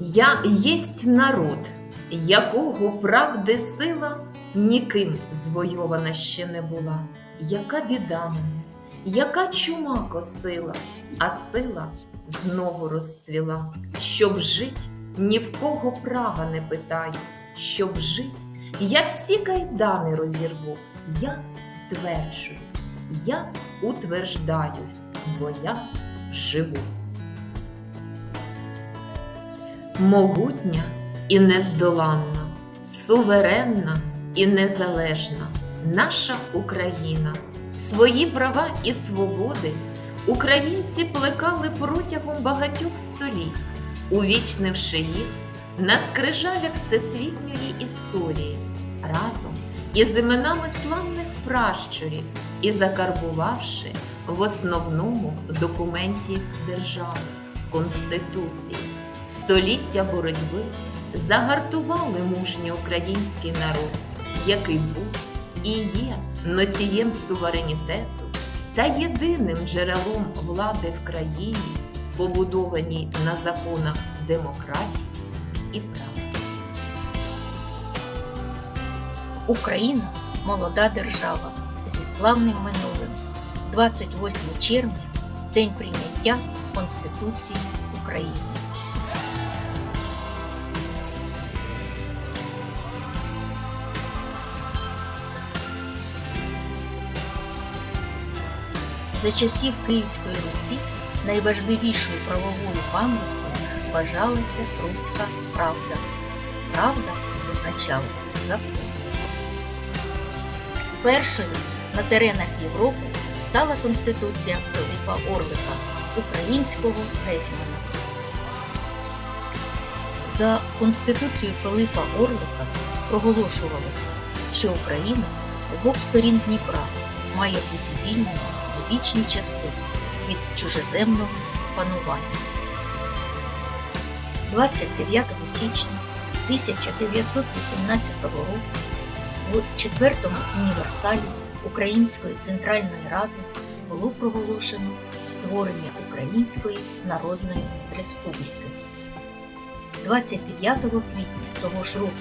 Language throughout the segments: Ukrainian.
Я єсть народ, якого правди сила ніким звойована ще не була. Яка біда мене, яка чума косила, а сила знову розцвіла. Щоб жить, ні в кого права не питаю. Щоб жить, я всі кайдани розірву. Я стверджуюсь, я утверждаюсь, бо я живу. Могутня і нездоланна, суверенна і незалежна наша Україна. Свої права і свободи українці плекали протягом багатьох століть, увічнивши їх на скрижалях всесвітньої історії разом із іменами славних пращурів і закарбувавши в основному документі держави Конституції. Століття боротьби загартували мужній український народ, який був і є носієм суверенітету та єдиним джерелом влади в країні, побудованій на законах демократії і права. Україна молода держава зі славним минулим. 28 червня день прийняття Конституції України. За часів Київської Русі найважливішою правовою пам'яткою вважалася руська правда. Правда означала закон. Першою на теренах Європи стала Конституція Пилипа Орлика, українського гетьмана. За Конституцією Пилипа Орлика проголошувалося, що Україна обох сторін Дніпра має бути вільною вічні часи від чужеземного панування. 29 січня 1918 року у четвертому універсалі Української Центральної Ради було проголошено створення Української Народної Республіки. 29 квітня того ж року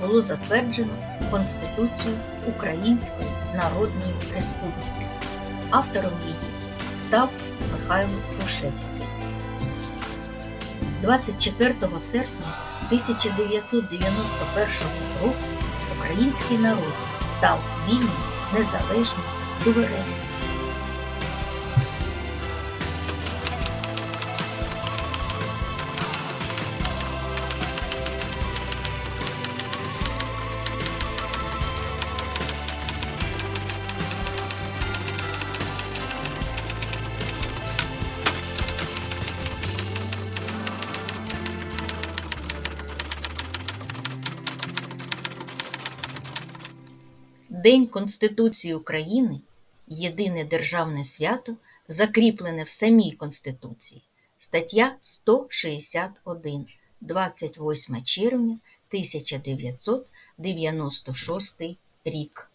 було затверджено Конституцію Української Народної Республіки. Автором її став Михайло Грушевський. 24 серпня 1991 року український народ став вільним, незалежним, суверенним. День Конституції України єдине державне свято, закріплене в самій Конституції. Стаття 161, 28 червня 1996 рік.